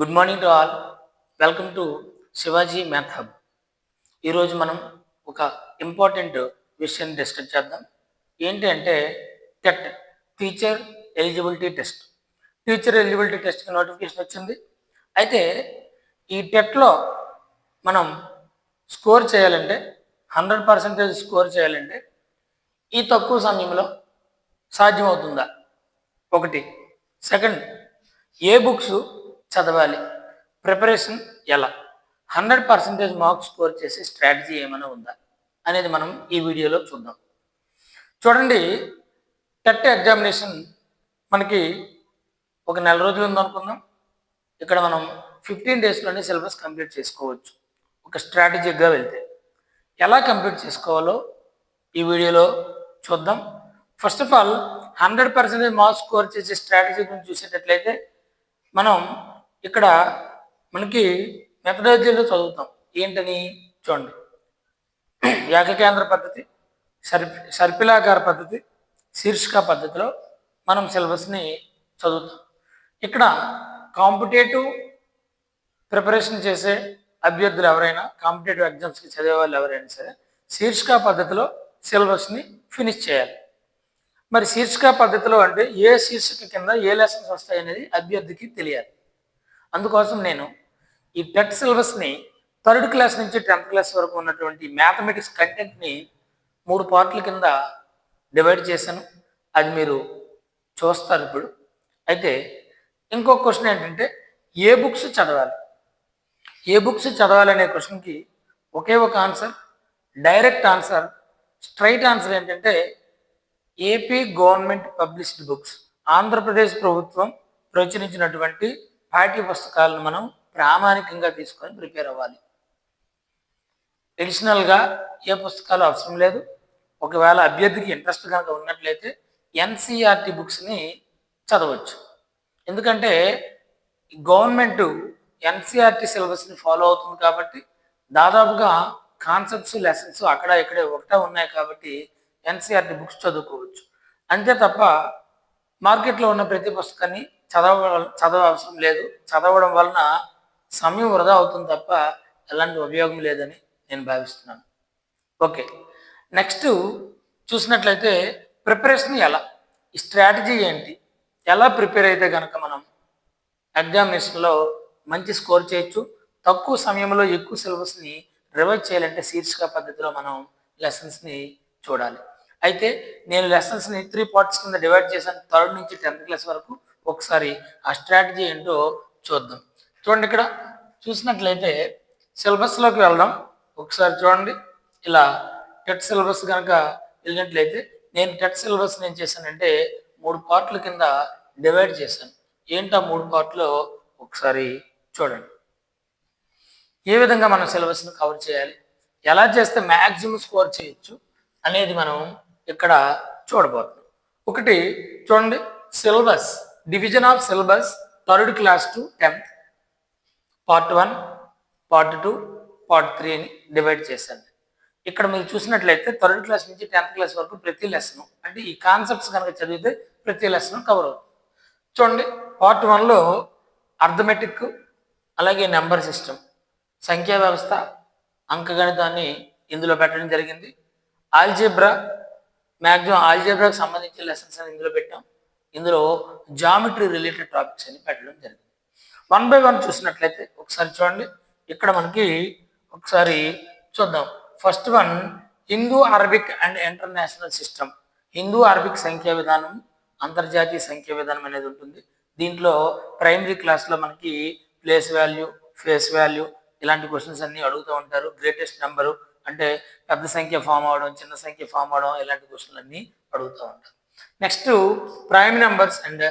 Good morning to all welcome to Shivaji math hub ఈరోజు మనం ఒక ఇంపార్టెంట్ విషయాన్ని డిస్కస్ చేద్దాం. ఏంటి అంటే TET teacher eligibility test teacher eligibility టెస్ట్కి నోటిఫికేషన్ వచ్చింది. అయితే ఈ టెట్లో మనం స్కోర్ చేయాలంటే హండ్రెడ్ పర్సెంటేజ్ స్కోర్ చేయాలంటే ఈ తక్కువ సమయంలో సాధ్యమవుతుందా? ఒకటి. సెకండ్ ఏ బుక్స్ చదవాలి. ప్రిపరేషన్ ఎలా? హండ్రెడ్ పర్సెంటేజ్ మార్క్స్ స్కోర్ చేసే స్ట్రాటజీ ఏమైనా ఉందా? అనేది మనం ఈ వీడియోలో చూద్దాం. చూడండి టెట్ ఎగ్జామినేషన్ మనకి ఒక నెల రోజులు ఉందనుకుందాం. ఇక్కడ మనం ఫిఫ్టీన్ డేస్లోనే సిలబస్ కంప్లీట్ చేసుకోవచ్చు. ఒక స్ట్రాటజిక్గా వెళ్తే. ఎలా కంప్లీట్ చేసుకోవాలో ఈ వీడియోలో చూద్దాం. First of all hundred percentage marks score చేసే స్ట్రాటజీ గురించి చూసేటట్లయితే మనం ఇక్కడ మనకి మెథడాలజీలో చదువుతాం. ఏంటని చూడండి. ఏకకేంద్ర పద్ధతి సర్ సర్పిలాకార పద్ధతి శీర్షిక పద్ధతిలో మనం సిలబస్ని చదువుతాం. ఇక్కడ కాంపిటేటివ్ ప్రిపరేషన్ చేసే అభ్యర్థులు ఎవరైనా కాంపిటేటివ్ ఎగ్జామ్స్కి చదివే వాళ్ళు ఎవరైనా సరే శీర్షిక పద్ధతిలో సిలబస్ని ఫినిష్ చేయాలి. మరి శీర్షిక పద్ధతిలో అంటే ఏ శీర్షిక కింద ఏ లెసన్స్ వస్తాయి అనేది అభ్యర్థికి తెలియాలి. అందుకోసం నేను ఈ టెట్ సిలబస్ని థర్డ్ క్లాస్ నుంచి టెన్త్ క్లాస్ వరకు ఉన్నటువంటి మ్యాథమెటిక్స్ కంటెంట్ని మూడు పార్ట్ల కింద డివైడ్ చేశాను. అది మీరు చూస్తారు ఇప్పుడు. అయితే ఇంకో క్వశ్చన్ ఏంటంటే ఏ బుక్స్ చదవాలి? ఏ బుక్స్ చదవాలనే క్వశ్చన్కి ఒకే ఒక answer direct answer straight answer ఏంటంటే AP government published books. Andhra Pradesh ప్రభుత్వం ప్రచురించినటువంటి పాఠ్య పుస్తకాలను మనం ప్రామాణికంగా తీసుకొని ప్రిపేర్ అవ్వాలి. ఎడిషనల్గా ఏ పుస్తకాలు అవసరం లేదు. ఒకవేళ అభ్యర్థికి ఇంట్రెస్ట్ కనుక ఉన్నట్లయితే ఎన్సీఆర్టీ బుక్స్ని చదవచ్చు. ఎందుకంటే గవర్నమెంట్ ఎన్సీఆర్టీ సిలబస్ని ఫాలో అవుతుంది కాబట్టి దాదాపుగా కాన్సెప్ట్స్ లెసన్స్ అక్కడ ఇక్కడే ఒకటే ఉన్నాయి కాబట్టి ఎన్సీఆర్టీ బుక్స్ చదువుకోవచ్చు. అంతే తప్ప మార్కెట్లో ఉన్న ప్రతి పుస్తకాన్ని చదవ చదవ అవసరం లేదు. చదవడం వలన సమయం వృధా అవుతుంది తప్ప ఎలాంటి ఉపయోగం లేదని నేను భావిస్తున్నాను. ఓకే. నెక్స్ట్ చూసినట్లయితే ప్రిపరేషన్ ఎలా? ఈ స్ట్రాటజీ ఏంటి? ఎలా ప్రిపేర్ అయితే కనుక మనం ఎగ్జామినేషన్లో మంచి స్కోర్ చేయొచ్చు? తక్కువ సమయంలో ఎక్కువ సిలబస్ని రివైజ్ చేయాలంటే శీర్షిక పద్ధతిలో మనం లెసన్స్ని చూడాలి. అయితే నేను లెసన్స్ని త్రీ పార్ట్స్ కింద డివైడ్ చేశాను. థర్డ్ నుంచి టెన్త్ క్లాస్ వరకు ఒకసారి ఆ స్ట్రాటజీ ఏంటో చూద్దాం. చూడండి ఇక్కడ చూసినట్లయితే సిలబస్లోకి వెళ్దాం. ఒకసారి చూడండి ఇలా టెట్ సిలబస్ కనుక వెళ్ళినట్లయితే నేను టెట్ సిలబస్ ఏం చేశానంటే మూడు పార్ట్ల కింద డివైడ్ చేశాను. ఏంటా మూడు పార్ట్లో? ఒకసారి చూడండి. ఏ విధంగా మనం సిలబస్ని కవర్ చేయాలి? ఎలా చేస్తే మ్యాక్సిమం స్కోర్ చేయొచ్చు అనేది మనం ఇక్కడ చూడబోతున్నాం. ఒకటి చూడండి syllabus. Division of syllabus third class to tenth part one part two part three అని డివైడ్ చేశాను. ఇక్కడ మీరు చూసినట్లయితే థర్డ్ క్లాస్ నుంచి టెన్త్ క్లాస్ వరకు ప్రతి లెసన్ అంటే ఈ కాన్సెప్ట్స్ కనుక చదివితే ప్రతి లెసన్ కవర్ అవుతుంది. చూడండి పార్ట్ వన్లో అర్థమెటిక్ అలాగే నెంబర్ సిస్టమ్ సంఖ్యా వ్యవస్థ అంకగణితాన్ని ఇందులో పెట్టడం జరిగింది. ఆల్జీబ్రా మ్యాక్సిమం ఆల్జీబ్రాకి సంబంధించిన లెసన్స్ అని ఇందులో పెట్టాం. ఇందులో జామెట్రీ రిలేటెడ్ టాపిక్స్ అని పెట్టడం జరిగింది. వన్ బై వన్ చూసినట్లయితే ఒకసారి చూడండి. ఇక్కడ మనకి ఒకసారి చూద్దాం. First one Hindu Arabic and international system Hindu Arabic సంఖ్యా విధానం అంతర్జాతీయ సంఖ్యా విధానం అనేది ఉంటుంది. దీంట్లో ప్రైమరీ క్లాస్లో మనకి ప్లేస్ వాల్యూ ఫేస్ వాల్యూ ఇలాంటి క్వశ్చన్స్ అన్ని అడుగుతూ ఉంటారు. గ్రేటెస్ట్ నెంబరు అంటే పెద్ద సంఖ్య ఫామ్ అవడం చిన్న సంఖ్య ఫామ్ అవడం ఇలాంటి క్వశ్చన్లు అన్ని అడుగుతూ ఉంటారు. Next prime numbers and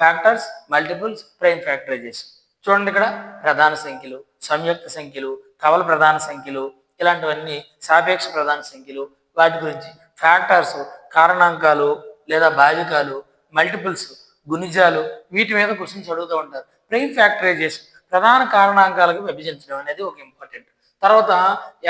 factors multiples prime factorisation. చూడండి ఇక్కడ ప్రధాన సంఖ్యలు సంయుక్త సంఖ్యలు కవల ప్రధాన సంఖ్యలు ఇలాంటివన్నీ సాపేక్ష ప్రధాన సంఖ్యలు. వాటి గురించి ఫ్యాక్టర్స్ కారణాంకాలు లేదా భాజకాలు మల్టిపుల్స్ గుణిజాలు వీటి మీద క్వశ్చన్స్ అడుగుతూ ఉంటారు. ప్రైమ్ ఫ్యాక్టరైజేషన్ ప్రధాన కారణాంకాలకు విభజించడం అనేది ఒక ఇంపార్టెంట్ తర్వాత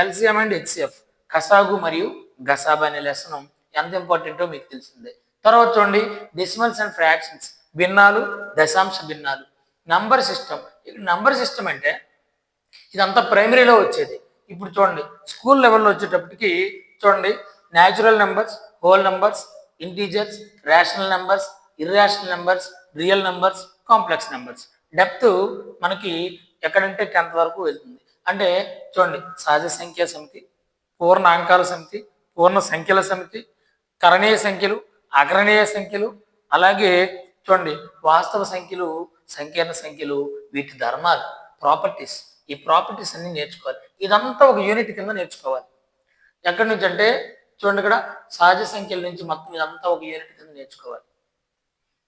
ఎల్సిఎం అండ్ హెచ్సిఎఫ్ కసాగు మరియు గసాబ్ అనే లెసనం ఎంత ఇంపార్టెంటో మీకు తెలిసిందే. తర్వాత చూడండి డెసిమల్స్ అండ్ ఫ్రాక్షన్స్ భిన్నాలు దశాంశ భిన్నాలు. నంబర్ సిస్టమ్ ఇక్కడ నంబర్ సిస్టమ్ అంటే ఇదంతా ప్రైమరీలో వచ్చేది. ఇప్పుడు చూడండి స్కూల్ లెవెల్లో వచ్చేటప్పటికి చూడండి natural numbers whole numbers integers rational numbers irrational numbers real numbers complex numbers depth మనకి ఎక్కడంటే టెన్త్ వరకు వెళ్తుంది. అంటే చూడండి సహజ సంఖ్యా సమితి పూర్ణ అంకాల సమితి పూర్ణ సంఖ్యల సమితి కరణీయ సంఖ్యలు అగ్రణీయ సంఖ్యలు అలాగే చూడండి వాస్తవ సంఖ్యలు సంకీర్ణ సంఖ్యలు వీటి ధర్మాలు ప్రాపర్టీస్. ఈ ప్రాపర్టీస్ అన్ని నేర్చుకోవాలి. ఇదంతా ఒక యూనిట్ కింద నేర్చుకోవాలి. ఎక్కడి నుంచి అంటే చూడండి ఇక్కడ సహజ సంఖ్యల నుంచి మొత్తం ఇదంతా ఒక యూనిట్ కింద నేర్చుకోవాలి.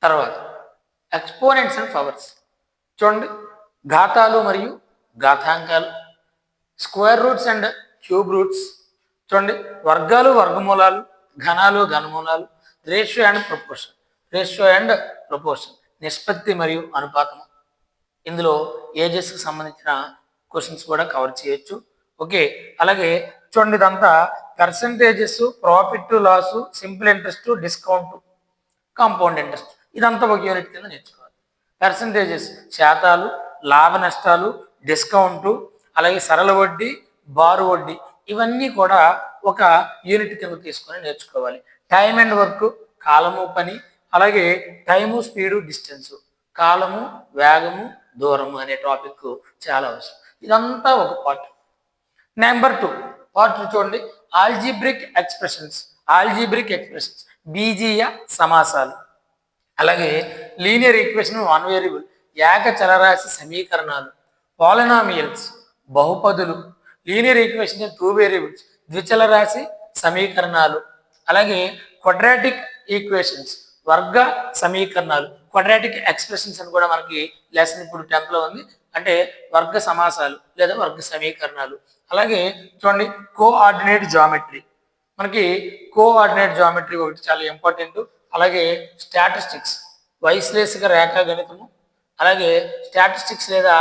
తర్వాత ఎక్స్పోనెంట్స్ అండ్ పవర్స్. చూడండి ఘాతాలు మరియు ఘాతాంకాలు. Square roots and cube roots. చూడండి వర్గాలు వర్గమూలాలు ఘనాలు ఘనమూలాలు. Ratio and proportion. Ratio and proportion. నిష్పత్తి మరియు అనుపాతం ఇందులో ఏజెస్కి సంబంధించిన క్వశ్చన్స్ కూడా కవర్ చేయొచ్చు. ఓకే. అలాగే చూడండి ఇదంతా. Percentages profit loss simple interest discount compound interest ఇదంతా ఒక యూనిట్ కింద నేర్చుకోవాలి. పర్సంటేజెస్ శాతాలు లాభ నష్టాలు డిస్కౌంట్ అలాగే సరళ వడ్డీ బారు వడ్డీ. ఇవన్నీ కూడా ఒక యూనిట్ కింద తీసుకొని నేర్చుకోవాలి. టైం అండ్ వర్క్ కాలము పని అలాగే టైము స్పీడు డిస్టెన్స్ కాలము వేగము దూరము అనే టాపిక్ చాలా అవసరం. ఇదంతా ఒక పార్ట్ నెంబర్ టూ పార్ట్ చూడండి. ఆల్జీబ్రిక్ ఎక్స్ప్రెషన్స్ ఆల్జీబ్రిక్ ఎక్స్ప్రెషన్స్ బీజీయ సమాసాలు. అలాగే లీనియర్ ఈక్వేషన్ వన్ వేరియబుల్ ఏక చలరాశి సమీకరణాలు పాలినామియల్స్ బహుపదులు లీనియర్ ఈక్వేషన్ టూ వేరియబుల్స్ ద్విచలరాశి సమీకరణాలు. అలాగే క్వడ్రాటిక్ ఈక్వేషన్స్ వర్గ సమీకరణాలు క్వడ్రాటిక్ ఎక్స్ప్రెషన్స్ అని కూడా మనకి లెసన్ ఇప్పుడు టెన్త్లో ఉంది. అంటే వర్గ సమాసాలు లేదా వర్గ సమీకరణాలు. అలాగే చూడండి కోఆర్డినేట్ జామెట్రీ మనకి కోఆర్డినేట్ జామెట్రీ ఒకటి చాలా ఇంపార్టెంట్ అలాగే స్టాటిస్టిక్స్ వైశ్లేషిక రేఖా గణితము అలాగే స్టాటిస్టిక్స్ లేదా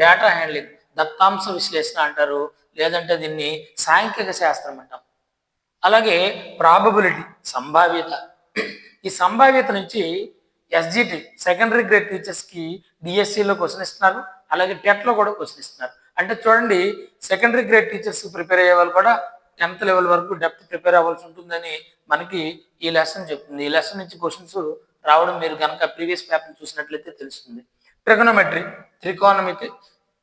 డేటా హ్యాండ్లింగ్ దత్తాంశ విశ్లేషణ అంటారు. లేదంటే దీన్ని సాంఖ్యక శాస్త్రం అంటాం. అలాగే ప్రాబబిలిటీ సంభావ్యత. ఈ సంభావ్యత నుంచి ఎస్జిటి సెకండరీ గ్రేడ్ టీచర్స్కి డిఎస్సిలో క్వశ్చన్ ఇస్తున్నారు అలాగే టెట్లో కూడా క్వశ్చన్ ఇస్తున్నారు. అంటే చూడండి సెకండరీ గ్రేడ్ టీచర్స్ ప్రిపేర్ అయ్యే వాళ్ళు కూడా టెన్త్ లెవెల్ వరకు డెప్త్ ప్రిపేర్ అవ్వాల్సి ఉంటుందని మనకి ఈ లెసన్ చెప్తుంది. ఈ లెసన్ నుంచి క్వశ్చన్స్ రావడం మీరు కనుక ప్రీవియస్ పేపర్ చూసినట్లయితే తెలుస్తుంది. ట్రిగనోమెట్రీ త్రికోణమితి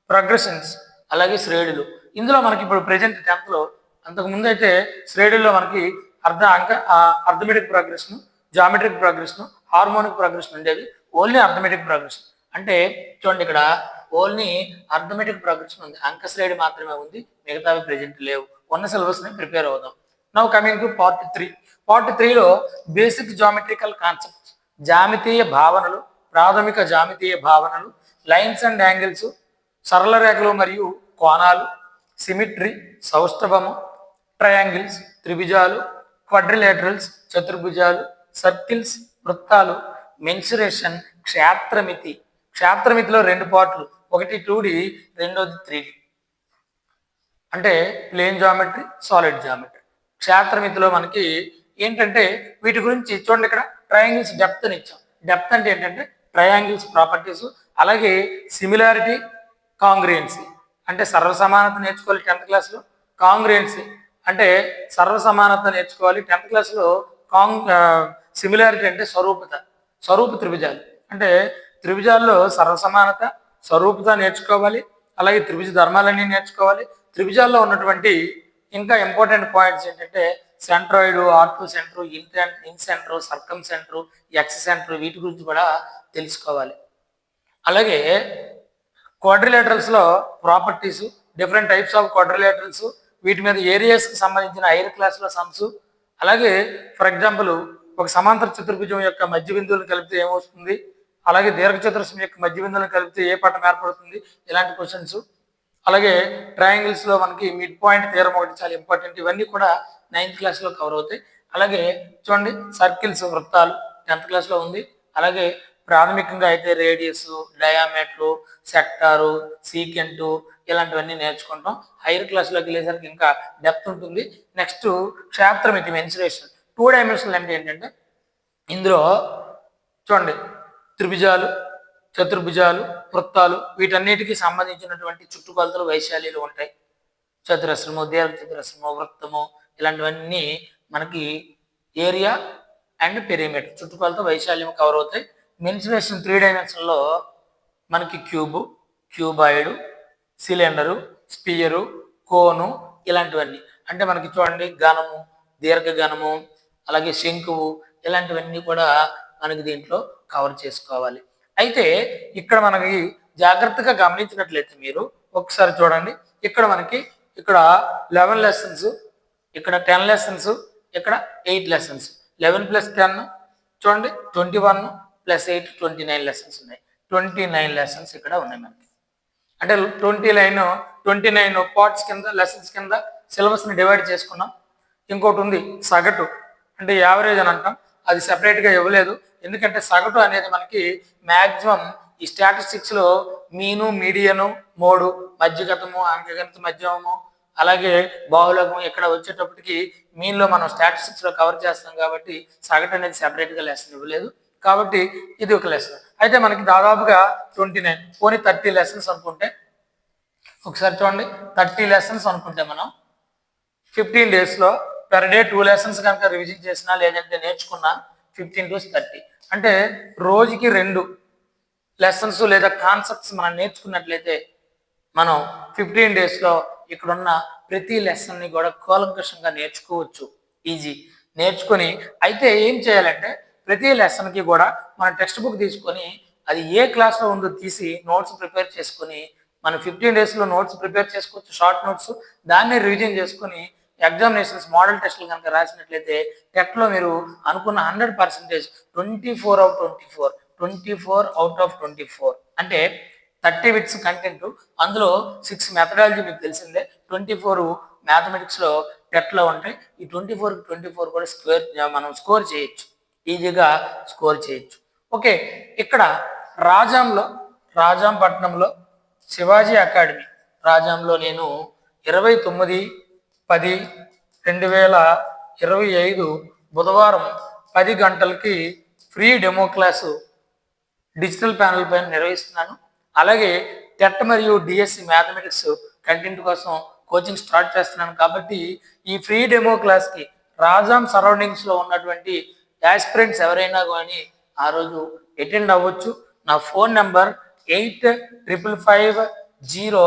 ప్రోగ్రెషన్స్ అలాగే శ్రేణులు. ఇందులో మనకి ఇప్పుడు ప్రెజెంట్ టెన్త్లో అంతకు ముందు అయితే శ్రేణుల్లో మనకి అర్ధ అంక arithmetic progression geometric progression harmonic progression ఉండేవి. ఓన్లీ అర్థమెటిక్ ప్రోగ్రెషన్ అంటే చూడండి ఇక్కడ ఓన్లీ అర్థమెటిక్ ప్రోగ్రెషన్ ఉంది. అంక శ్రేణి మాత్రమే ఉంది. మిగతావి ప్రెజెంట్ లేవు. ఉన్న సిలబస్ని ప్రిపేర్ అవుదాం. Now coming to part three. Part త్రీలో బేసిక్ జామెట్రికల్ కాన్సెప్ట్స్ జామితీయ భావనలు ప్రాథమిక జామితీయ భావనలు లైన్స్ అండ్ యాంగిల్స్ సరళ రేఖలు మరియు కోణాలు సిమిట్రీ సౌష్ఠవము ట్రయాంగిల్స్ త్రిభుజాలు క్వడ్రిలేటరల్స్ చతుర్భుజాలు సర్కిల్స్ వృత్తాలు మెన్సురేషన్ క్షేత్రమితి. క్షేత్రమితిలో రెండు పార్ట్లు ఒకటి టూ డి రెండోది త్రీ డి అంటే ప్లేన్ జామెట్రీ సాలిడ్ జామెట్రీ. క్షేత్రమితిలో మనకి ఏంటంటే వీటి గురించి చూడండి ఇక్కడ ట్రయాంగిల్స్ డెప్త్ అని ఇచ్చాం. డెప్త్ అంటే ఏంటంటే ట్రయాంగిల్స్ ప్రాపర్టీస్ అలాగే సిమిలారిటీ కాంగ్రియన్సీ అంటే సర్వసమానత నేర్చుకోవాలి టెన్త్ క్లాస్లో. కాంగ్రియన్సీ అంటే సర్వసమానత నేర్చుకోవాలి. టెన్త్ క్లాస్లో కాంగ్ సిమిలారిటీ అంటే స్వరూపత స్వరూప త్రిభుజాలు. అంటే త్రిభుజాల్లో సర్వసమానత స్వరూపత నేర్చుకోవాలి. అలాగే త్రిభుజ ధర్మాలన్నీ నేర్చుకోవాలి. త్రిభుజాల్లో ఉన్నటువంటి ఇంకా ఇంపార్టెంట్ పాయింట్స్ ఏంటంటే centroid orthocentre in incentre circumcentre excentre వీటి గురించి కూడా తెలుసుకోవాలి. అలాగే క్వాడ్రిలేటరల్స్లో properties different types of quadrilaterals వీటి మీద ఏరియాస్కి సంబంధించిన హైర్ క్లాస్లో సమ్స్ అలాగే ఫర్ ఎగ్జాంపుల్ ఒక సమాంతర చతుర్భుజం యొక్క మధ్య బిందువులను కలిపితే ఏమవుతుంది? అలాగే దీర్ఘ చతురస్రం యొక్క మధ్య బిందువులను కలిపితే ఏ పట్టం ఏర్పడుతుంది? ఇలాంటి క్వశ్చన్స్ అలాగే ట్రయాంగిల్స్లో మనకి మిడ్ పాయింట్ తీరం ఒకటి చాలా ఇంపార్టెంట్ ఇవన్నీ కూడా నైన్త్ క్లాస్లో కవర్ అవుతాయి. అలాగే చూడండి సర్కిల్స్ వృత్తాలు టెన్త్ క్లాస్లో ఉంది. అలాగే ప్రాథమికంగా అయితే రేడియస్ డయామీటరు సెక్టారు సీకెంటు ఇలాంటివన్నీ నేర్చుకుంటాం. హైయర్ క్లాస్లోకి వెళ్ళేసరికి ఇంకా డెప్త్ ఉంటుంది. నెక్స్ట్ క్షేత్రమితి మెన్సురేషన్ టూ డైమెన్షనల్ అంటే ఏంటంటే ఇందులో చూడండి త్రిభుజాలు చతుర్భుజాలు వృత్తాలు వీటన్నిటికీ సంబంధించినటువంటి చుట్టుకొలతలు వైశాల్యాలు ఉంటాయి. చతురస్రము దీర్ఘ చతురస్రము వృత్తము ఇలాంటివన్నీ మనకి ఏరియా అండ్ పెరిమీటర్ చుట్టుకొలత వైశాల్యం కవర్ అవుతాయి. మెన్సురేషన్ త్రీ డైమెన్షన్లో మనకి cube cuboid cylinder sphere cone ఇలాంటివన్నీ. అంటే మనకి చూడండి ఘనము దీర్ఘఘనము అలాగే శంకువు ఇలాంటివన్నీ కూడా మనకి దీంట్లో కవర్ చేసుకోవాలి. అయితే ఇక్కడ మనకి జాగ్రత్తగా గమనించినట్లయితే మీరు ఒకసారి చూడండి ఇక్కడ మనకి ఇక్కడ లెవెన్ లెసన్స్ ఇక్కడ టెన్ లెసన్స్ ఇక్కడ eight lessons eleven plus ten చూడండి twenty one plus eight twenty nine lessons ఉన్నాయి. ట్వంటీ నైన్ లెసన్స్ ఇక్కడ ఉన్నాయి మనకి. అంటే twenty nine twenty nine parts కింద లెసన్స్ కింద సిలబస్ని డివైడ్ చేసుకున్నాం. ఇంకోటి ఉంది సగటు. అంటే యావరేజ్ అని అంటాం. అది సెపరేట్గా ఇవ్వలేదు. ఎందుకంటే సగటు అనేది మనకి మ్యాక్సిమం ఈ స్టాటిస్టిక్స్లో మీను మీడియను మోడు మధ్యగతము అంకగణిత మధ్యమము అలాగే బాహులకం ఇక్కడ వచ్చేటప్పటికి మీన్లో మనం స్టాటిస్టిక్స్లో కవర్ చేస్తాం కాబట్టి సగటు అనేది సెపరేట్గా లెసన్ ఇవ్వలేదు. కాబట్టి ఇది ఒక లెసన్ అయితే మనకి దాదాపుగా ట్వంటీ నైన్ పోనీ థర్టీ లెసన్స్ అనుకుంటే ఒకసారి చూడండి థర్టీ లెసన్స్ అనుకుంటే మనం ఫిఫ్టీన్ డేస్లో పెర్ డే టూ లెసన్స్ కనుక రివిజన్ చేసినా లేదంటే నేర్చుకున్నా ఫిఫ్టీన్ టు థర్టీ అంటే రోజుకి రెండు లెసన్స్ లేదా కాన్సెప్ట్స్ మనం నేర్చుకున్నట్లయితే మనం ఫిఫ్టీన్ డేస్లో ఇక్కడున్న ప్రతి లెసన్ని కూడా కూలంకషంగా నేర్చుకోవచ్చు. ఈజీ నేర్చుకొని అయితే ఏం చేయాలంటే ప్రతి లెసన్కి కూడా మన టెక్స్ట్ బుక్ తీసుకొని అది ఏ క్లాస్లో ఉందో తీసి నోట్స్ ప్రిపేర్ చేసుకొని మనం ఫిఫ్టీన్ డేస్లో నోట్స్ ప్రిపేర్ చేసుకోవచ్చు షార్ట్ నోట్స్ దాన్ని రివిజన్ చేసుకొని ఎగ్జామినేషన్స్ మోడల్ టెస్ట్లు కనుక రాసినట్లయితే టెట్లో మీరు అనుకున్న hundred percentage twenty four out twenty four twenty four out of twenty four. అంటే థర్టీ విట్స్ కంటెంట్ అందులో సిక్స్ మెథడాలజీ మీకు తెలిసిందే ట్వంటీ ఫోర్ మ్యాథమెటిక్స్లో టెట్లో ఉంటాయి. ఈ ట్వంటీ ఫోర్ ట్వంటీ ఫోర్ కూడా స్క్వేర్ మనం స్కోర్ చేయొచ్చు. ఈజీగా స్కోర్ చేయొచ్చు. ఓకే ఇక్కడ రాజాంలో రాజాంపట్నంలో శివాజీ అకాడమీ. రాజాంలో నేను ఇరవై తొమ్మిది పది రెండు వేల ఇరవై ఐదు బుధవారం పది గంటలకి free demo class digital panel పైన నిర్వహిస్తున్నాను. అలాగే టెట్ మరియు డిఎస్సి మ్యాథమెటిక్స్ కంటెంట్ కోసం కోచింగ్ స్టార్ట్ చేస్తున్నాను. కాబట్టి ఈ ఫ్రీ డెమో క్లాస్కి రాజాం సరౌండింగ్స్లో ఉన్నటువంటి యాస్పిరెంట్స్ ఎవరైనా కానీ ఆ రోజు అటెండ్ అవ్వచ్చు. నా phone number eight triple five zero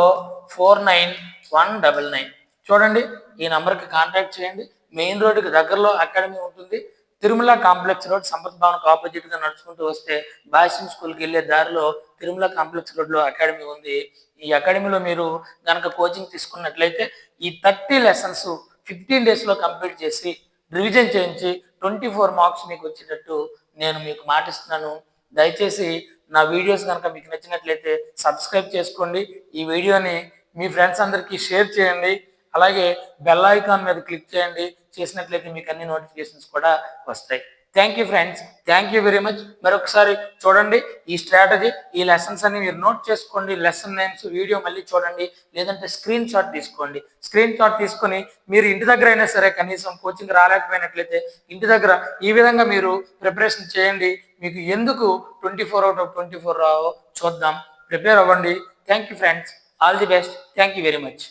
four nine one double nine. చూడండి ఈ నెంబర్కి కాంటాక్ట్ చేయండి. మెయిన్ రోడ్డుకి దగ్గరలో అకాడమీ ఉంటుంది. తిరుమల కాంప్లెక్స్ రోడ్ సంపత్ భవన్కి ఆపోజిట్గా నడుచుకుంటూ వస్తే బాసిన్ స్కూల్కి వెళ్ళే దారిలో తిరుమల కాంప్లెక్స్ రోడ్లో అకాడమీ ఉంది. ఈ అకాడమీలో మీరు కనుక కోచింగ్ తీసుకున్నట్లయితే ఈ థర్టీ లెసన్స్ ఫిఫ్టీన్ డేస్లో కంప్లీట్ చేసి రివిజన్ చేయించి ట్వంటీ ఫోర్ మార్క్స్ మీకు వచ్చేటట్టు నేను మీకు మాటిస్తున్నాను. దయచేసి నా వీడియోస్ కనుక మీకు నచ్చినట్లయితే సబ్స్క్రైబ్ చేసుకోండి. ఈ వీడియోని మీ ఫ్రెండ్స్ అందరికీ షేర్ చేయండి. అలాగే బెల్ ఐకాన్ మీద క్లిక్ చేయండి. చేసినట్లయితే మీకు అన్ని నోటిఫికేషన్స్ కూడా వస్తాయి. Thank you friends thank you very much మరొకసారి చూడండి ఈ స్ట్రాటజీ ఈ లెసన్స్ అన్ని మీరు నోట్ చేసుకోండి. లెసన్ నేమ్స్ వీడియో మళ్ళీ చూడండి. లేదంటే స్క్రీన్ షాట్ తీసుకోండి. స్క్రీన్ షాట్ తీసుకొని మీరు ఇంటి దగ్గర అయినా సరే కనీసం కోచింగ్ రాలేకపోయినట్లయితే ఇంటి దగ్గర ఈ విధంగా మీరు ప్రిపరేషన్ చేయండి. మీకు ఎందుకు twenty four out of twenty four రావో చూద్దాం. ప్రిపేర్ అవ్వండి. Thank you friends all the best thank you very much